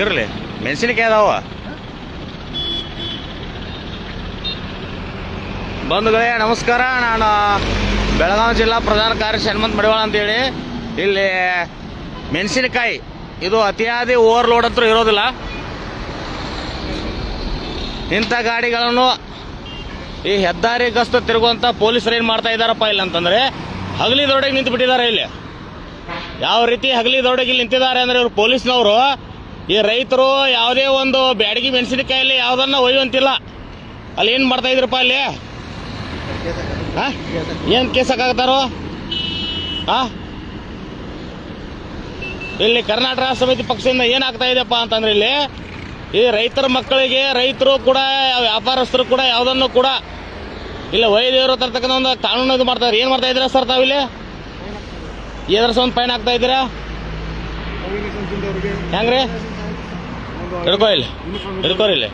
ಇರಲಿ. ಮೆಣಸಿನಕಾಯಿ ಅದಾವ. ಬಂಧುಗಳೇ, ನಮಸ್ಕಾರ. ನಾನು, ಬೆಳಗಾವಿ ಜಿಲ್ಲಾ ಪ್ರಧಾನ ಕಾರ್ಯದರ್ಶಿ ಹನುಮಂತ್ ಮಡಿವಾಳ ಅಂತೇಳಿ. ಇಲ್ಲಿ, ಮೆಣಸಿನಕಾಯಿ, ಇದು ಅತಿಯಾದಿ ಓವರ್ಲೋಡ್ ಹತ್ರ ಇರೋದಿಲ್ಲ. ಇಂಥ ಗಾಡಿಗಳನ್ನು ಈ ಹೆದ್ದಾರಿ ಗಸ್ತ ತಿರುಗುವಂಥ ಪೊಲೀಸರು ಏನು ಮಾಡ್ತಾ ಇದ್ದಾರಪ್ಪ ಇಲ್ಲ ಅಂತಂದ್ರೆ ಹಗಲಿ ದೊಡ್ಡಗೆ ನಿಂತು ಬಿಟ್ಟಿದ್ದಾರೆ ಇಲ್ಲಿ. ಯಾವ ರೀತಿ ಹಗಲಿ ದೊಡ್ಡಗೆ ಇಲ್ಲಿ ನಿಂತಿದ್ದಾರೆ ಅಂದ್ರೆ ಇವರು ಪೊಲೀಸ್ನವರು ಈ ರೈತರು ಯಾವುದೇ ಒಂದು ಬ್ಯಾಡಗಿ ಮೆಣಸಿನಕಾಯಲ್ಲಿ ಯಾವುದನ್ನ ಒಯ್ಯುವಂತಿಲ್ಲ. ಅಲ್ಲಿ ಏನು ಮಾಡ್ತಾ ಇದ್ರಪ್ಪ ಅಲ್ಲಿ? ಹಾಂ ಏನು ಕೇಸಕ್ಕಾಗತ್ತಾರೋ ಹಾಂ ಇಲ್ಲಿ ಕರ್ನಾಟಕ ರಾಷ್ಟ್ರ ಸಮಿತಿ ಪಕ್ಷದಿಂದ ಏನಾಗ್ತಾ ಇದೆಯಪ್ಪ ಅಂತಂದ್ರೆ ಇಲ್ಲಿ ಈ ರೈತರ ಮಕ್ಕಳಿಗೆ ರೈತರು ಕೂಡ, ವ್ಯಾಪಾರಸ್ಥರು ಕೂಡ ಯಾವುದನ್ನು ಕೂಡ ಇಲ್ಲ ವೈದ್ಯರು ತರ್ತಕ್ಕಂಥ ಒಂದು ಕಾನೂನು ಇದು ಮಾಡ್ತಾರೆ ಏನು ಮಾಡ್ತಾ ಇದ್ದೀರಾ ಸರ್ ತಾವಿಲ್ಲಿ ಎದ್ರ ಒಂದು ಫೈನ್ ಆಗ್ತಾ ಇದ್ದೀರಾ? ಹೆಂಗ್ರಿ? ಹಿಡ್ಕೋ ಇಲ್ಲಿ. ಹಿಡ್ಕೋರಿ ಇಲ್ಲಿ.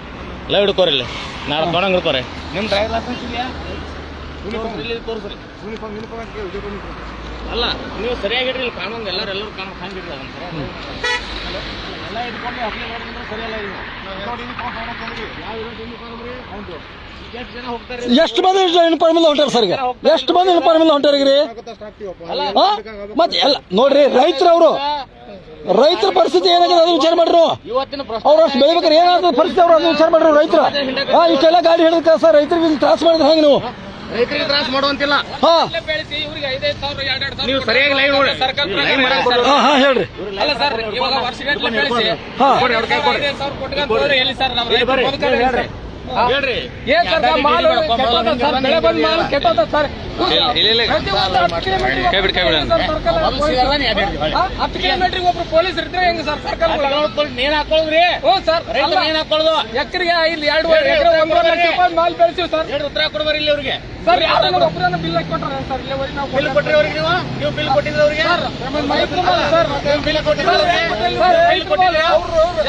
ಎಲ್ಲ ಹಿಡ್ಕೋರಿ ಇಲ್ಲಿ. ನಾಳೆ ತೊಗೊಂಡಂಗೆ ಹಿಡ್ಕೋರಿ. ನಿಮ್ಮ ಡ್ರೈವರ್ ಲೈಸೆನ್ಸ್ ಇದೆಯಾ? ತೋರಿಸ್ರಿ ಅಲ್ಲ ನೀವು ಸರಿಯಾಗಿ ಇಡ್ರಿ ಇಲ್ಲಿ ಕಾನೂನು ಎಲ್ಲರೂ ಎಲ್ಲರೂ ಕಾನೂನು ಹಂಗಿಡ್ರಿ ಅದನ್ನ ಸರಿಯಾಗಿ. ಎಲ್ಲ ಇಟ್ಕೊಂಡು ಅಪ್ಲೈ ಮಾಡಿದ್ರೆ ಸರಿಯಲ್ಲ ಇದು? ಎಷ್ಟು ಜನ ಹೋಗ್ತಾರೆ ಎಷ್ಟು ಮಂದಿ ಹೊಂಟಾರ ಸರ್ ಎಷ್ಟು ಮಂದಿ ಯೂನಿಫಾರ್ಮ್ ಇಂದ ಹೊಂಟಾರ ಈಗ ರೀ? ಅಲ್ಲ ಮತ್ ಎಲ್ಲ ನೋಡ್ರಿ ರೈತರು ಅವರು. ರೈತರ ಪರಿಸ್ಥಿತಿ ಏನಾಗಿದೆ ಅದನ್ನ ವಿಚಾರ ಮಾಡ್ರು ಅವ್ರು ಅಷ್ಟು ಬೆಳಿಬೇಕಾದ್ರೆ ಏನಾದ್ರು ಪರಿಸ್ಥಿತಿ ಅವ್ರು ಅದನ್ನ ವಿಚಾರ ಮಾಡ್ರು ರೈತರು. ಇಷ್ಟೆಲ್ಲ ಗಾಡಿ ಹಿಡಿದ ಸರ್ ರೈತರಿಗೆ ತ್ರಾಸ ಮಾಡಿದ್ರೆ ಹೆಂಗ್ ನೀವು? ರೈತರಿಗೆ ತ್ರಾಸ ಮಾಡುವಂತಿಲ್ಲ. ನೀವು ಸರಿಯಾಗಿ ಲೈವ್ ನೋಡಿ ಲೈವ್ ಮಾಡಕ್. ಹಾ ಹಾ ಹೇಳ್ರಿ. ಅಲ್ಲ ಸರ್ ಇವಾಗ ವರ್ಷಗಟ್ಟಲೆ ಬೆಳೆಸಿ. ಹಾ. ಎಲ್ಲಿ ಸರ್ ರೈತರು ಬದುಕೋದು ಸರ್? ಹೇಳ್ರಿ ಏನ್ ಸರ್ ನಾವು ಮಾಲ್ ಕೆಟ್ಟೋದ ಸರ್ ಬೆಳೆ ಬಂದ್ ಮಾಲ್ ಕೆಟ್ಟೋದ ಸರ್ ಹತ್ತು ಕಿಲೋಮೀಟರ್ ಒಬ್ರು ಪೊಲೀಸ್ ಇರ್ತಾರೆ ಹೆಂಗ್ ಸರ್ ಸರ್ಕಲ್ ನೇನ್ ಹಾಕೊಳ್ಳೋದ್ರಿ ಹ್ಞೂ ಸರ್ ಏನ್ ಹಾಕೊಳ್ಳೋದು ಎಕರೆಗೆ ಇಲ್ಲಿ ಎರಡು ಎಕರೆ ಒಂದೂವರೆ ಲಕ್ಷ ರೂಪಾಯಿ ಮಾಲ್ ಬೆಳೆಸಿವಿ ಸರ್ ಉತ್ತರ ಕೊಡ್ಬಾರಿ ಇಲ್ಲಿ ಅವ್ರಿಗೆ ಸರ್ ಯಾರು ಒಬ್ಬರನ್ನ ಬಿಲ್ ಕೊಟ್ಟಾರ ಸರ್ ಇಲ್ಲಿವರೆಗೆ ನಾವು ಬಿಲ್ ಕೊಟ್ರಿ ಅವ್ರಿಗೆ ನೀವು ನೀವು ಬಿಲ್ ಕೊಟ್ಟಿದ್ರೆ ಅವ್ರಿಗೆ ಸರ್ ಬಿಲ್ ಕೊಟ್ಟಿದ್ರೆ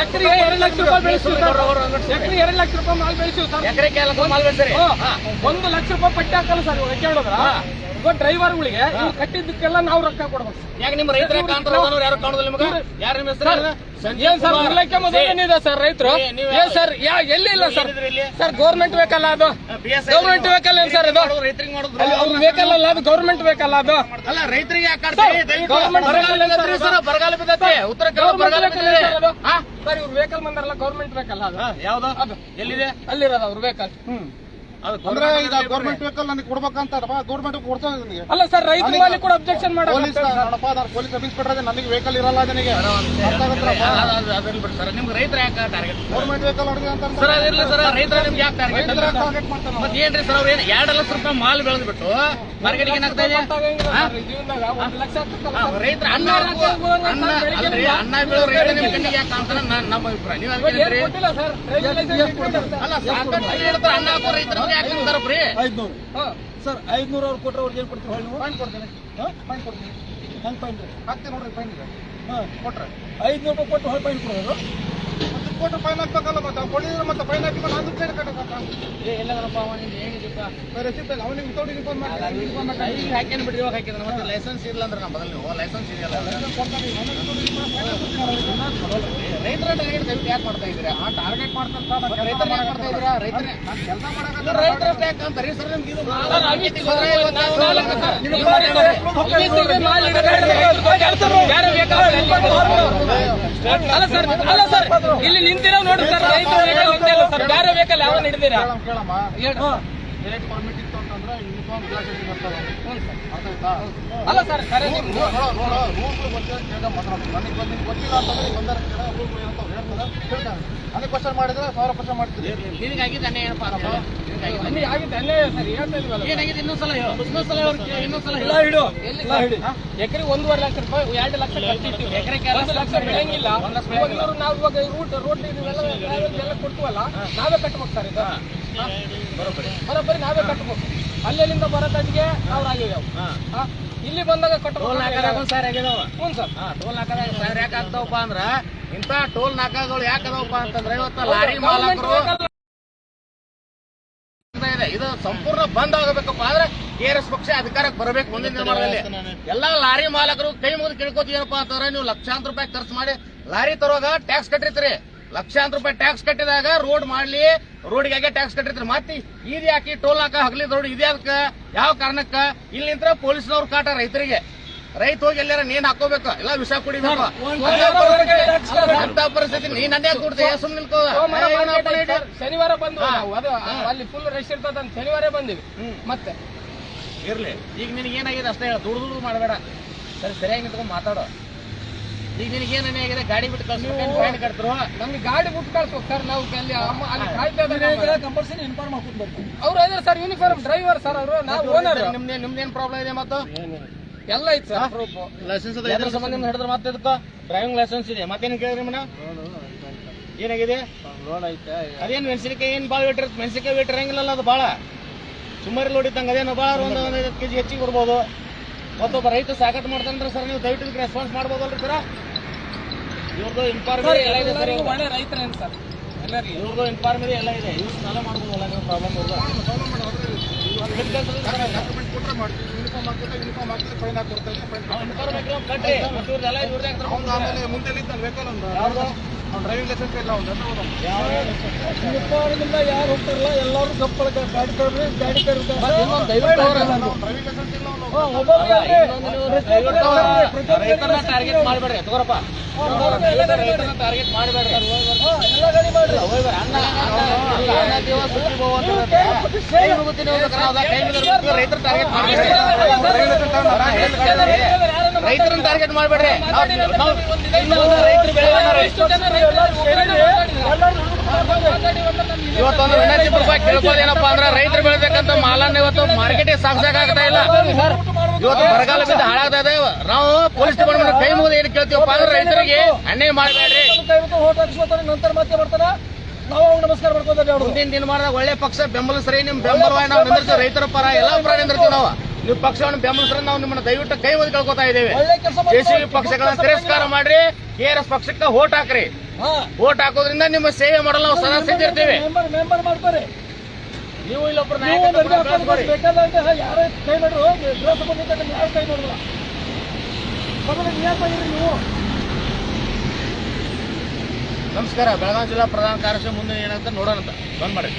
ಎಕರೆಗೆ ಎರಡು ಲಕ್ಷ ರೂಪಾಯಿ ಬೆಳೆಸಿವಿ ಎಕರೆಗೆ ಎರಡು ಲಕ್ಷ ರೂಪಾಯಿ ಮಾಲ್ ಬೆಳೆಸಿವಿ ಸರ್. ಎಕರೆ ಕೆಲಸ ಮಾಲ್ ಬೆಳ್ಸರಿ. ಒಂದು ಲಕ್ಷ ರೂಪಾಯಿ ಪಟ್ಟಿ ಹಾಕಲ್ಲ ಸರ್ ಇವಾಗ ಕೇಳೋದ್ರ ಇವಾಗ ಡ್ರೈವರ್ಗಳಿಗೆ ಇವ್ರು ಕಟ್ಟಿದ್ದಕ್ಕೆಲ್ಲ ನಾವು ರೊಕ್ಕ ಕೊಡ್ಬೇಕು ಸರ್. ಯಾಕೆ ನಿಮ್ಮ ರೈತರ ಕಾಣ್ತಾರ ಯಾರು ಕಾಣೋದಿಲ್ಲ ನಿಮಗೆ? ಯಾರು ನಿಮ್ಮ ಹೆಸರು? ಏನ್ ಸರ್ ನಿರ್ಲಕ್ಷ್ಯ ಮೊದಲೇನಿದೆ ಸರ್ ರೈತರು? ಏ, ಏನ್ ಸರ್ ಯಾ ಎಲ್ಲಿ ಇಲ್ಲ ಸರ್? ಸರ್ ಗೌರ್ಮೆಂಟ್ ಬೇಕಲ್ಲ ಅದು. ಗೌರ್ಮೆಂಟ್ ಬೇಕಲ್ಲ ಏನ್ ಸರ್ ಅದು ಅವ್ರು ಬೇಕಲ್ಲ ಅದು ಗೌರ್ಮೆಂಟ್ ಬೇಕಲ್ಲ ಅದು. ಅಲ್ಲ ರೈತರಿಗೆ ಯಾಕೆ ಗೌರ್ಮೆಂಟ್ ಬರಗಾಲ ಬರಗಾಲ ಬಿದ್ದತ್ತೆ ಉತ್ತರ ಕನ್ನಡ ಬರಗಾಲ ಸರ್ ಇವ್ರು ವೆಹಿಕಲ್ ಬಂದಾರಲ್ಲ ಗೌರ್ಮೆಂಟ್ ವೆಹಿಕಲ್ ಅದು. ಯಾವ್ದು? ಅದು. ಎಲ್ಲಿದೆ? ಅಲ್ಲಿರೋದು ಅವ್ರ ವೆಹಿಕಲ್ ಹ್ಮ್. ಅಂದ್ರೆ ಈಗ ಗೌರ್ಮೆಂಟ್ ವೆಹಿಕಲ್ ನನಗೆ ಕೊಡ್ಬೇಕಂತ ಗೌರ್ಮೆಂಟ್ ಕೊಡ್ತಾ ನಿಮಗೆ ಅಲ್ಲ ಸರ್ ರೈತ ಮೇಲೆ ಕೂಡ ಅಬ್ಜೆಕ್ಷನ್ ಪೊಲೀಸ್ ಮಾಡಲ್ಲ ನೋಡಪ್ಪ ನಾನು ಪೊಲೀಸ್ ಇನ್ಸ್ಪೆಕ್ಟರ್ ಕೊಟ್ಟರೆ ನನಗೆ ವೆಹಿಕಲ್ ಇರಲ್ಲ ನನಗೆ. ಸರ್ ನಿಮ್ಗೆ ರೈತರ ಯಾಕೆ ಟಾರ್ಗೆಟ್ ಗೌರ್ಮೆಂಟ್ ವೆಹಿಕಲ್ ಹೊಡೆದಿ ಅಂತ ಸರ್ ಅದಿರ್ಲಿ ಸರ್ ರೈತರ ನಿಮ್ಗೆ ಯಾಕೆ ಟಾರ್ಗೆಟ್ ಟಾರ್ಗೆಟ್ ಮಾಡ್ತಾನೆ ಮತ್ತೆ ಏನ್ರಿ ಸರ್ ಅವ್ರು ಏನು ಎರಡು ಲಕ್ಷ ರೂಪಾಯಿ ಮಾಲ್ ಬೆಳೆದ್ಬಿಟ್ಟು ಮಾರ್ಕೆಟಿಗೆ ಏನಾಗ್ತಾ ಇದೆ. ರೈತರ ಅನ್ನ ಅನ್ನ ಅಲ್ರಿ, ಅನ್ನ ಬೆಳೆಯೋ ರೈತ ನಿಮ್ ಕಣ್ಣಿಗೆ ಯಾಕೆ ಕಾಣ್ತಾನೆ? ನಮ್ಮ ಅಭಿಪ್ರಾಯ. ನೀವು ಅಲ್ಲ ಸಾಕಷ್ಟು ಹೇಳ್ತಾರೆ ಅನ್ನ ಹಾಕೋ ಬರೀ ಐದ್ನೂರು. ಹಾ. ಸರ್ ಐದ್ನೂರು ಅವ್ರು ಅವ್ರಿಗೆ ಏನು ಕೊಡ್ತೀವಿ ಫೈನ್ ಕೊಡ್ತೀನಿ. ಫೈನ್ ಕೊಡ್ತೀನಿ. ಹೆಂಗ್ ಫೈನ್ ರೀ? ಹಾಕ್ತೀನಿ ನೋಡ್ರಿ ಫೈನ್ ಇದೆ ಹಾ. ಕೊಟ್ರೆ. ಐದ್ನೂರು ರೂಪಾಯಿ ಕೊಟ್ಟು ಫೈನ್ ಕೊಡೋದು? ಮತ್ತೆ ಕೊಟ್ರೆ ಫೈನ್ ಹಾಕ್ಬೇಕಲ್ಲ ಮತ್ತೆ. ಕೊಡಿದ್ರೆ ಮತ್ತೆ ಫೈನ್ ಹಾಕಿ ನಾನು ಕಟ್ಟಬೇಕ ಇಲ್ಲ ಅವನಿಗೆ ವಿತೌಟ್ ಯೂನಿಫಾರ್ಮ್ ಮಾಡಿ ಯೂನಿಫಾರ್ಮ್ ಹಾಕಿ ಈಗ ಹಾಕೇನ್ ಬಿಡ್ರಿ ಇವಾಗ ಹಾಕಿದ್ರೆ ಮತ್ತೆ ಲೈಸೆನ್ಸ್ ಇಲ್ಲ ಅಂದ್ರೆ ನಮ್ಮ ಬದಲು. ಲೈಸೆನ್ಸ್ ಇದೆಯಲ್ಲ. ಟಾರ್ಗೆಟ್ ಯಾಕೆ ಮಾಡ್ತಾ ಇದ್ದೀರಾ? ಆ ಟಾರ್ಗೆಟ್ ಮಾಡ್ತಂತ ರೈತರ ಯಾಕೆ ಮಾಡ್ತಾ ಇದ್ದೀರಾ? ರೈತರ ಕೆಲಸ ರೈತರ ಯಾಕೆ ಸರ್ ನಿಮ್ಗೆ ಇದು ಸರ್, ಅಲ್ಲ ಸರ್ ಅಲ್ಲ ಸರ್ ಇಲ್ಲಿ ನಿಂತಿರೋ ನೋಡಿ ಸರ್ ರೈತರು ವೆಹಿಕಲ್ ಸರ್ ಬೇರೆ ವೆಹಿಕಲ್ ಯಾವ ಹಿಡಿದಿರಾ? ಕೇಳಮ್ಮ ಪರ್ಮಿಟ್ ಇತ್ತು ಅಂತಂದ್ರೆ ಅಲ್ಲ ಸರ್ ಸರಿ ನಿಮ್ ನೋಡ ನೋಡ ರೂಲ್ಸ್ ಬಗ್ಗೆ ಕೇಳ ಮಾತಾಡೋದು ನನಗೆ ಬಂದು ನಿಮ್ಗೆ ಗೊತ್ತಿಲ್ಲ ಅಂತಂದ್ರೆ ನೀವು ಬಂದರೆ ಕೇಳ ರೂಲ್ಸ್ ಏನಂತ ಹೇಳ್ತಾರೆ ಕೇಳ್ತಾನೆ ನನಗೆ ಕ್ವಶನ್ ಮಾಡಿದ್ರೆ ಸಾವಿರ ಕ್ವಶನ್ ಮಾಡ್ತೀರಿ ಅನ್ಯಾಯ ಏನಪ್ಪ ಅನ್ಯಾಯ ಸರ್ ಹೇಳ್ತಾ ಇಲ್ವಲ್ಲ ಏನಾಗಿದೆ ಇನ್ನೊಂದ್ಸಲ ಇನ್ನೊಂದ್ಸಲ ಇನ್ನೊಂದ್ಸಲ ಹಿಡು ಹಿಡಿ ಎಕರೆ ಒಂದೂವರೆ ಲಕ್ಷ ರೂಪಾಯಿ ಎರಡು ಲಕ್ಷ ಕಟ್ಟಿರ್ತೀವಿ ಎಕರೆಗೆ ಒಂದು ಲಕ್ಷ ಬೆಳೆಯಂಗಿಲ್ಲ ಇವಾಗ ಇವ್ರು ನಾವು ಇವಾಗ ರೂಟ್ ರೋಡ್ ಎಲ್ಲ ಕೊಡ್ತೀವಲ್ಲ ನಾವೇ ಕಟ್ಬೇಕು ಸರ್ ಇದು? ಬರೋಬ್ಬರಿ ನಾವೇ ಕಟ್ಬೇಕು ಅಲ್ಲೆಲ್ಲಿಂದ ಬರತಿಗೆ ಅವ್ರ ಆಗಿವೆ ಇಲ್ಲಿ ಬಂದಾಗ ಸಾವಿರ ಹ್ಞೂ ಸರ್. ಟೋಲ್ ನಾಕಾದಾಗ ಸಾವಿರ ಯಾಕೆ ಆಗ್ತಾವಪ್ಪ ಅಂದ್ರ ಇಂಥ ಟೋಲ್ ನಾಕಾಗಳು ಯಾಕೆ ಅದಾವಪ್ಪ ಅಂತಂದ್ರೆ ಇವತ್ತು ಲಾರಿ ಮಾಲಕರು ಇದು. ಸಂಪೂರ್ಣ ಬಂದ್ ಆಗಬೇಕಪ್ಪ. ಆದ್ರೆ ಕೆ ಆರ್ ಎಸ್ ಪಕ್ಷ ಅಧಿಕಾರಕ್ಕೆ ಬರಬೇಕು ಮುಂದಿನ ದಿನಗಳಲ್ಲಿ ಎಲ್ಲಾ ಲಾರಿ ಮಾಲಕರು ಕೈ ಮುಗಿದು ಕೇಳ್ಕೊತೀನಪ್ಪ ಅಂತಂದ್ರೆ ನೀವು ಲಕ್ಷಾಂತರ ರೂಪಾಯಿ ಖರ್ಚು ಮಾಡಿ ಲಾರಿ ತರುವಾಗ ಟ್ಯಾಕ್ಸ್ ಕಟ್ಟಿರ್ತೀರಿ. ಲಕ್ಷಾಂತರ ರೂಪಾಯಿ ಟ್ಯಾಕ್ಸ್ ಕಟ್ಟಿದಾಗ ರೋಡ್ ಮಾಡ್ಲಿ ರೋಡ್ಗೆ ಟ್ಯಾಕ್ಸ್ ಕಟ್ಟಿರ್ತಾರೆ? ಮತ್ತೆ ಇದು ಹಾಕಿ ಟೋಲ್ ಹಾಕ ಹಗಲಿ ರೋಡ್ ಇದ್ಯಾಕ ಯಾವ ಕಾರಣಕ್ಕ? ಇಲ್ಲಿ ನಿಂತ್ರ ಪೊಲೀಸ್ನವ್ರು ಕಾಟ ರೈತರಿಗೆ. ರೈತ ಹೋಗಿ ಎಲ್ಲಾರ ನೀನ್ ಹಾಕೋಬೇಕು ಎಲ್ಲ ವಿಷ ಕುಡಿಬೇಕು. ಅಂತ ಪರಿಸ್ಥಿತಿ? ನೀನ್ ಅನ್ಯಾಕ ಕೊಡ್ತೀಯ? ಸುಮ್ಮನೆ ಶನಿವಾರ ಬಂದು ಅಲ್ಲಿ ಫುಲ್ ರಶ್ ಇರ್ತದ ಶನಿವಾರ ಬಂದಿವಿ. ಮತ್ತೆ? ಇರ್ಲಿ. ಈಗ ನಿನಗೆ ಏನಾಗಿದೆ ಅಷ್ಟೇ ಹೇಳ. ದುಡ್ದು ದುಡ್ದು ಮಾಡಬೇಡ. ಸರಿ ಸರಿಯಾಗಿ ನಿಂತ್ಕೊಂಡು ಮಾತಾಡೋ. ಈಗ ನಿನಗೆ ಏನೇನೇ ಆಗಿದೆ? ಗಾಡಿ ಬಿಟ್ಟು ಕಳ್ಸ್ಬೇಕು ಫೈನ್ ಕಟ್ತರು ನಮ್ಗೆ ಗಾಡಿ ಬಿಟ್ಟು ಕಳ್ಸ್ಬೇಕು ಸರ್ ನಾವು ಅಲ್ಲಿ ಅಮ್ಮ ಅಲ್ಲಿ ಕಾಯ್ತಾ ಕಂಪಲ್ಸರಿ ಇನ್ಫಾರ್ಮ್ ಹಾಕ್ಬಿಟ್ಟು ಬರ್ತೀವಿ ಅವ್ರು ಇದಾರೆ ಸರ್ ಯೂನಿಫಾರ್ಮ್ ಡ್ರೈವರ್ ಸರ್ ಅವರು ನಾವು ಓನರ್ ನಿಮ್ದೇ ನಿಮ್ದೇನ್ ಪ್ರಾಬ್ಲಮ್ ಇದೆ ಮತ್ತು? ಎಲ್ಲ ಐತೆ ಸರ್ ಪ್ರೂಫ್ ಲೈಸೆನ್ಸ್ ಎದ್ರ ಸಂಬಂಧ ನಿಮ್ಗೆ ಹಿಡಿದ್ರೆ ಮತ್ತೆ ಇದಕ್ಕ? ಡ್ರೈವಿಂಗ್ ಲೈಸೆನ್ಸ್ ಇದೆ. ಮತ್ತೇನು ಕೇಳಿದ್ರಿ ಮೇಡಮ್ ಏನಾಗಿದೆ? ಲೋಡ್ ಐತೆ ಅದೇನು ಮೆಣಸಿನಕಾಯಿ ಏನು ಭಾಳ ವೇಟ್ ಇರುತ್ತೆ ಮೆಣಸಿನಕಾಯಿ ವೇಟ್ ಇರಂಗಿಲ್ಲ ಅದು ಭಾಳ ಸುಮಾರು ಲೋಡ್ ಇದ್ದಂಗೆ ಅದೇನು ಭಾಳ ಒಂದು ಒಂದು ಐದು ಕೆಜಿ ಹೆಚ್ಚಿಗೆ ಬರ್ಬೋದು ಮತ್ತೊಬ್ಬ ರೈತ ಸಾಕಟ್ಟು ಮಾಡ್ತಾನಂದ್ರೆ ಸರ್ ನೀವು ದಯವಿಟ್ಟು ರೆಸ್ಪಾನ್ಸ್ ಮಾಡ್ಬೋದಲ್ರಿ ಸರ್? ಇವ್ರದ್ದು ಇನ್ಫಾರ್ಮ್ ಎಲ್ಲ ಇದೆ ಸರ್ ಒಳ್ಳೆ ರೈತರೇನು ಸರ್ ಎಲ್ಲರಿಗೆ? ಇವ್ರದ್ದು ಇನ್ಫಾರ್ಮ್ ಎಲ್ಲ ಇದೆ. ಇವ್ರನ್ನೆಲ್ಲ ಮಾಡ್ಬೋದಲ್ಲ ನೀವು ಪ್ರಾಬ್ಲಮ್ ಡಾಕ್ಯುಮೆಂಟ್ ಕೊಟ್ಟರೆ ಮಾಡ್ತೀವಿ. ಯೂನಿಫಾರ್ಮ್ ಹಾಕಿದ್ರೆ ಯೂನಿಫಾರ್ಮ್ ಹಾಕಿದ್ರೆ ಫೈನ್ ಹಾಕಿ ಕೊಡ್ತಾ ಇದ್ದೀನಿ ಫೈನ್ ಕಟ್ಟಿ ಮತ್ತೆ ಇವ್ರದ್ದೆಲ್ಲ ಇವ್ರದ್ದು ಆಮೇಲೆ ಮುಂದೆ ವೆಹಿಕಲ್ ಒಂದು. ಡ್ರೈವಿಂಗ್ ಲೈಸೆನ್ಸ್ ಇಲ್ಲ ಯಾರು ಹೋಗ್ತಾರಲ್ಲ ಎಲ್ಲರೂ ಗಾಡಿ ಗಾಡಿ ಡ್ರೈವಿಂಗ್ ಲೈಸೆನ್ಸ್ ಇಲ್ಲ ರೈತರನ್ನ ಟಾರ್ಗೆಟ್ ಮಾಡಬೇಡ್ರಿ ತಗೋರಪ್ಪ ರೈತರನ್ನ ಟಾರ್ಗೆಟ್ ಮಾಡಬೇಡ್ರಿ ಎಲ್ಲ ಗಾಡಿ ಮಾಡ್ರಿ ದೇವ ಸುಖಿ ಭವ ಅಂತ ಮುಗಿದ್ರೆ ರೈತರ ಟಾರ್ಗೆಟ್ ಮಾಡಬೇಡ್ರಿ ರೈತರನ್ನ ಟಾರ್ಗೆಟ್ ಮಾಡಬೇಡ್ರಿ. ರೈತರು ಇವತ್ತೊಂದು ವಿನಂತಿ ರೂಪಾಯಿ ಏನಪ್ಪಾ ಅಂದ್ರೆ ರೈತರು ಬೆಳಿಬೇಕಂತ ಮಾಲನ್ನ ಇವತ್ತು ಮಾರ್ಕೆಟಿಗೆ ಸಾಗಿಸಾಕಾಗ್ತಾ ಇಲ್ಲ. ಇವತ್ತು ಬರಗಾಲ ಬಿದ್ದು ಹಾಳಾಗ್ತಾ ಇದೆ. ನಾವು ಪೊಲೀಸ್ ಡಿಪಾರ್ಟ್ಮೆಂಟ್ ಕೈ ಮುಗಿದು ಏನು ಕೇಳ್ತೀವಪ್ಪ ಅಂದ್ರೆ ರೈತರಿಗೆ ಅನ್ಯಾಯ ಮಾಡಬೇಡ್ರಿ. ನಂತರ ಮತ್ತೆ ಬರ್ತಾರ ನಾವು ನಮಸ್ಕಾರ ಮಾಡ್ಕೋತಾರೆ ಅವ್ರು. ಮುಂದಿನ ದಿನಮಾನದಾಗ ಒಳ್ಳೆ ಪಕ್ಷ ಬೆಂಬಲಿಸ್ರಿ ನಿಮ್ ಬೆಂಬಲವಾಗಿ ನಾವು ನಿಂದಿರ್ತೀವಿ. ರೈತರ ಪರ ಎಲ್ಲ ಪರ ನಿಂದಿರ್ತೀವಿ ನಾವು. ನೀವು ಪಕ್ಷವನ್ನು ಬೆಂಬಲಿಸಿದ್ರೆ ನಾವು ನಿಮ್ಮನ್ನ ದಯವಿಟ್ಟು ಕೈ ಒದ್ದು ಕೇಳ್ಕೊತಾ ಇದ್ದೇವೆ. ಜೆಸಿಬಿ ಪಕ್ಷಗಳನ್ನ ತಿರಸ್ಕಾರ ಮಾಡ್ರಿ ಕೆ ಆರ್ ಎಸ್ ಪಕ್ಷಕ್ಕೆ ವೋಟ್ ಹಾಕ್ರಿ. ವೋಟ್ ಹಾಕೋದ್ರಿಂದ ನಿಮ್ಮ ಸೇವೆ ಮಾಡಲು ನಾವು ಸದಾ ಸಿದ್ಧಿರ್ತೀವಿ ಇಲ್ಲೊಬ್ರು ನೀವು ನಮಸ್ಕಾರ. ಬೆಳಗಾವಿ ಜಿಲ್ಲಾ ಪ್ರಧಾನ ಕಾರ್ಯದರ್ಶಿ ಮುಂದೆ ಏನಂತ ನೋಡೋಣ ಬಂದ್ ಮಾಡಿ.